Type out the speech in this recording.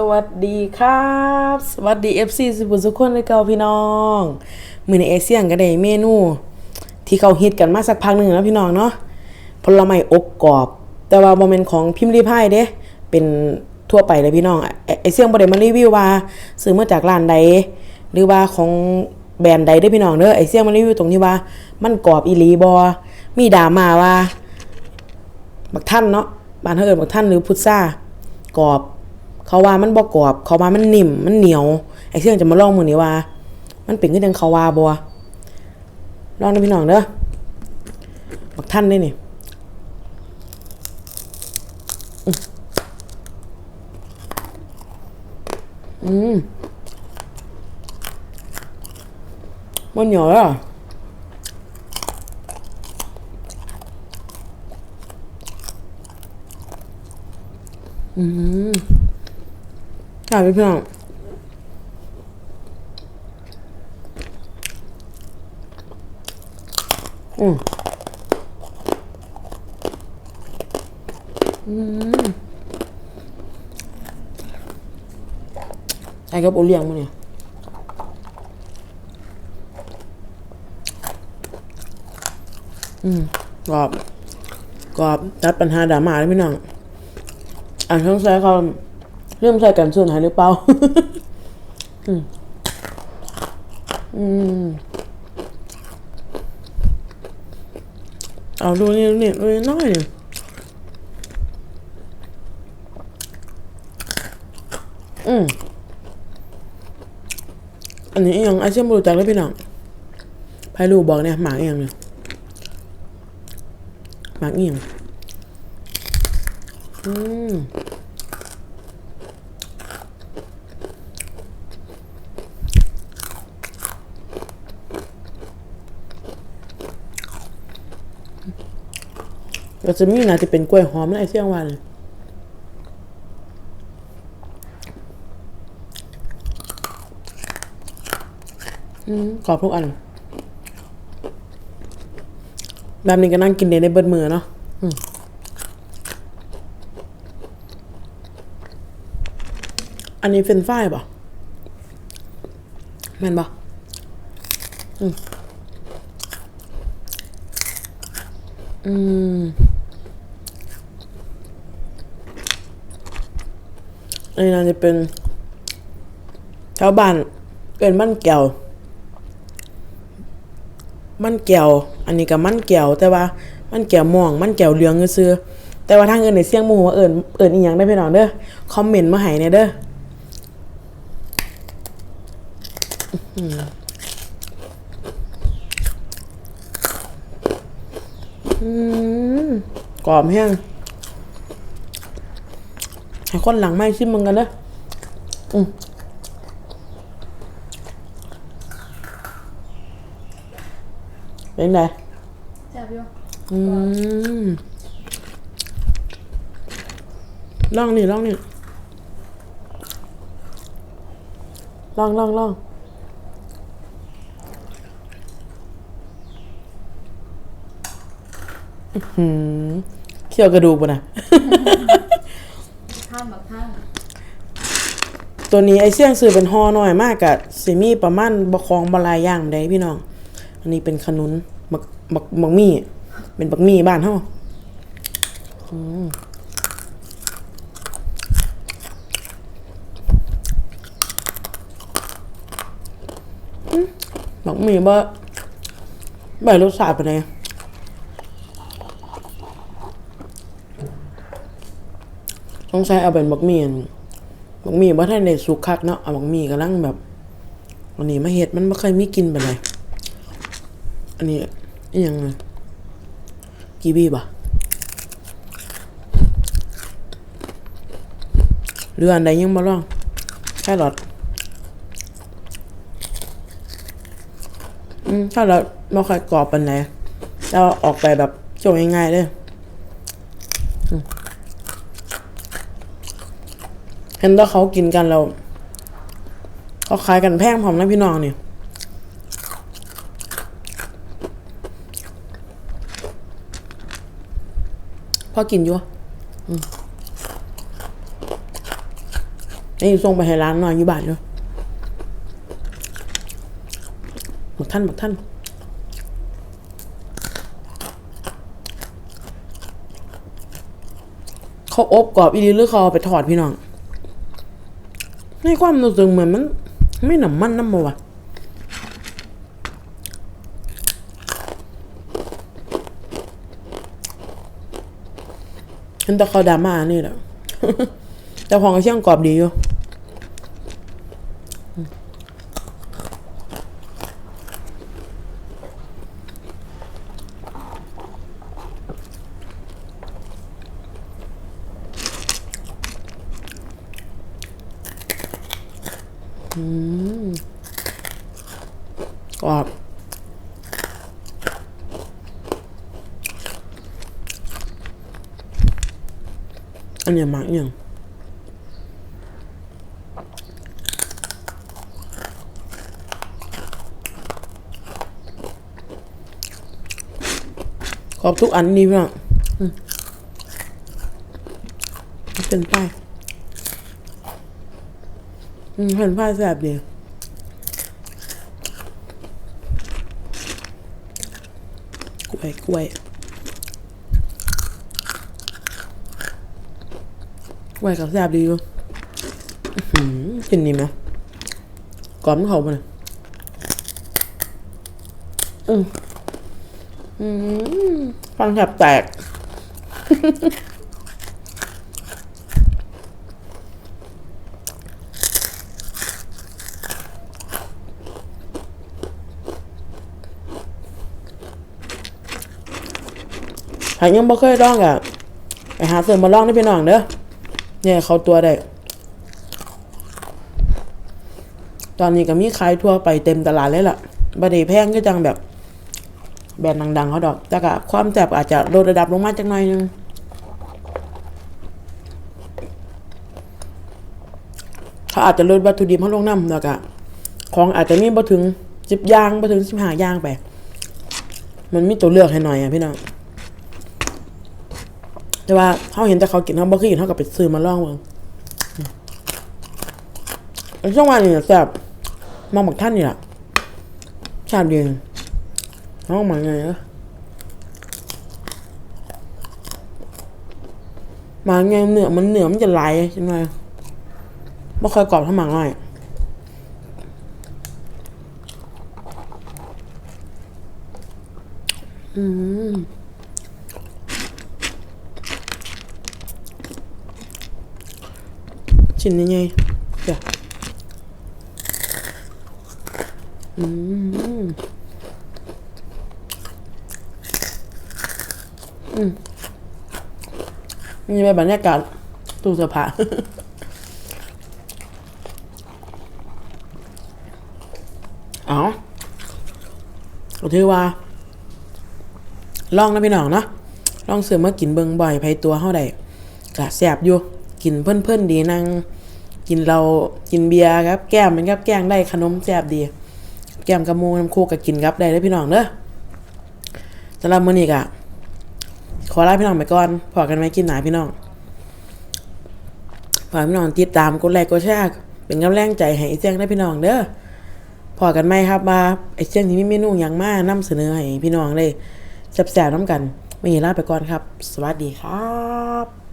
สวัสดีครับ สวัสดี FC สุบุสุกคนเลยเก่าพี่น้อง มือในเอเชียนก็ได้เมนู ที่เขาฮิตกันมาสักพักหนึ่งแล้วพี่น้องเนาะผลไม้อบกรอบ แต่ว่าโมเมนต์ของพิมพ์รีพายเด้ เป็นทั่วไปเลยพี่น้องอะไอไอเซียงบ่ได้มารีวิวว่าซื้อมาจากร้านใด หรือว่าของแบรนด์ใดเด้พี่น้องเด้อไอเซียงมารีวิวตรงที่ว่า มันกรอบอีลีบอมีดรามาว่าบักท่านเนาะบ้านเขาเอิญบักท่านหรือพุทรากรอบ เขาว่ามันบ่กรอบ เขาว่ามันนิ่ม มันเหนียว ไอ้เสี่ยงจะมาลองมือนี้ว่า มันเป็นขึ้นยังเขาว่าบัวลองนะพี่น้องเด้อบักท่านได้นี่อืมมันเหนียวแล้วอะ ใช่พี่น้องอืมอืมไอ้กับโอเลี้ยงมาเนี่ยอืมกรอบกรอบตัดปัญหาดราม่าเลยพี่น้องอ่านช่องใช้เขา เริ่มใส่กันส่วนหายหรือเปล่า อืม อืม เอาดูนี่ดูนี่ดูนี่น้อยนี่อืม อันนี้อหยังไอเชี่ยมรู้จักแล้วพี่น้องไพรูบอกเนี่ยหมากอหยังเนี่ยหมากองอืม ก็จะมีน่าจะเป็นกล้วยหอมและไอเสี่ยงวันอืมขอบทุกอัน แบบนี้ก็นั่งกินเดในเบิดมือเนาะอืมอันนี้เฟรนช์ฟรายป่ะแม่นป่ะอืมอืม อันนี้นจะเป็นชาวบ้านเป็นมันแก้วมันแก้วอันนี้ก็มันแก้วแต่ว่ามันแก้วม่วงมันแก้วเหลืองซื่อแต่ว่าทางเอื่นในเสียงมู่ว่าเอิ้นเอิ้นอีหยังได้พี่น้องเด้อคอมเมนต์มาให้แหน่เด้ออื้อหืออืมกรอบแห้ง ให้คนหลังไม่ชิมมึงกันเด้ออืมเป็นไงแซ่บอยู่อืมลองนี่ลองนี่ลองลองลองอื้อหือเคี่ยวกระดูกป่ะนะานแบบท่านตัวนี้ไอเสี่ยงซื้อเป็นห่อหน่อยมากกะสิมีประมาณบะคองบะลายย่างได้พี่น้อง อันนี้เป็นขนุนบักบักบักมี่ เป็นบักมี่บ้านเฮาอืมอืมบักมี่บ่บ่รสชาติเป็นไง ต้องใช้เอาเป็นบักมี่อันบางมีว่าท่านในสุกคักเนาะเอาบางมีกำลังแบบอันนี้มาเห็ดมันไม่เคยมีกินไปเลยอันนี้อหยังไงกีบีป่ะหรืออันใดยังมาลองแค่หลอดอืมถ้าเราไม่ค่อยกรอบปันไหนเราออกไปแบบโจงง่ายๆเลยอืม เห็นว่าเขากินกันเราเขาขายกันแพงพร้อมนะพี่น้องเนี่ยพอกินอยู่อะอืมนี่ส่งไปให้ร้านหน่อยอยู่บ้านอยู่บักท่านบักท่านเขาอบกรอบอีหลีหรือเขาเอาไปทอดพี่น้อง ในความรู้สึกเหมือนมัน ไม่หนำมันน้ำมาวะฉันแต่เขาดราม่านี่แหละแต่ของก็เชี่ยงกรอบดีอยู่ กรอบอันเนี้ยมักยังกร อบทุกอันนี่พี่น้องอืมเป็นป้าแซ่บดีกล้วยกล้วยกล้วยกับแซ่บดีอยู่อื้อกินนี่ไหมกรอบเขาปะเนี่ยอืมอืมฟันแทบแตก หายังบ่เคยลองอะไปหาเสริมมาลองได้พี่น้องเด้อเนี่ยเขาตัวได้ ตอนนี้ก็มีขายทั่วไปเต็มตลาดเลยล่ะบ่ได้แพงก็จังแบบ แบรนด์ดังๆเขาดอก แต่ก็ความแซ่บอาจจะลดระดับลงมาจักหน่อยนึงเขาอาจจะลดวัตถุดิบเขาลงน้ำแล้วก็ของอาจจะมีบ่ถึงสิบย่างบ่ถึงสิบห้าย่างไป มันมีตัวเลือกให้หน่อยอะพี่น้อง แต่ว่าเขาเห็นแต่เขากินเขาบ่เคยกินเขากับไปซื้อมาลองเบิ่งอันช่วงวันนี้แซ่บมองบักท่านนี่แหละชาติเดียวน้องมาไงเออมาไงเหนือมันเหนือมันจะไหลใช่ไหมไม่ค่อยกรอบเท่าหมาง่ายอืม ชิ้นยังไงเดี๋ยวอืมอืมนี่เป็นบรรยากาศตู้เสื้อผ้าเอาก็ถือว่า ลองนะพี่น้องเนาะ ลองเสือมากินเบิงบ่อยไผตัวเฮาได้กะแสบอยู่ กินเพิ่นๆดีนั่ง กินเรากินเบียร์ครับ แก้มเป็นครับแก้งได้ขนมแสบดี แก้มกระมูน้ำโคกก็กินครับได้เลยพี่น้องเด้อสำหรับมื้อนี้กะขอลาพี่น้องไปก่อนพอกันไหมกินหนาพี่น้องฝากพี่น้องติดตามกดไลค์กดแชร์เป็นกำลังใจให้ไอ้เสียงได้พี่น้องเด้อพอกันไหมครับมาไอ้เสียงที่มีเมนูอย่างมากนำเสนอให้พี่น้องเลยแซ่บๆน้ำกันไม่เห็นลาไปก่อนครับ สวัสดีครับ